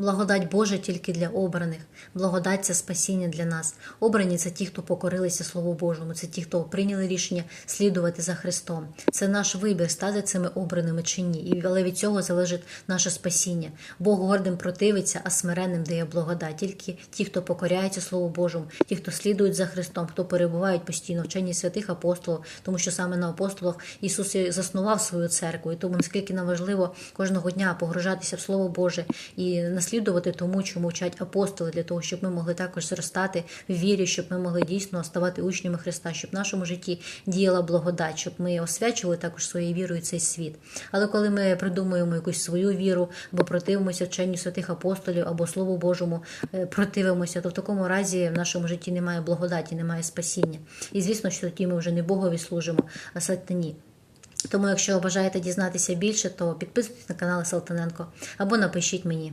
Благодать Божа тільки для обраних. Благодать це спасіння для нас. Обрані це ті, хто покорилися Слову Божому, це ті, хто прийняли рішення слідувати за Христом. Це наш вибір стати цими обраними чи ні. І але від цього залежить наше спасіння. Бог гордим противиться, а смиренним дає благодать. Тільки ті, хто покоряється Слову Божому, ті, хто слідують за Христом, хто перебувають постійно в вченні святих апостолів, тому що саме на апостолах Ісус заснував свою церкву. І тому наскільки нам важливо кожного дня погружатися в Слово Боже і тому, чому вчать апостоли, для того, щоб ми могли також зростати в вірі, щоб ми могли дійсно ставати учнями Христа, щоб в нашому житті діяла благодать, щоб ми освячували також своєю вірою цей світ. Але коли ми придумуємо якусь свою віру, або противимося вченню святих апостолів, або Слову Божому е, противимося, то в такому разі в нашому житті немає благодаті, немає спасіння. І звісно, що тоді ми вже не Богові служимо, а сатані. Тому, якщо бажаєте дізнатися більше, то підписуйтесь на канал Салтаненко або напишіть мені.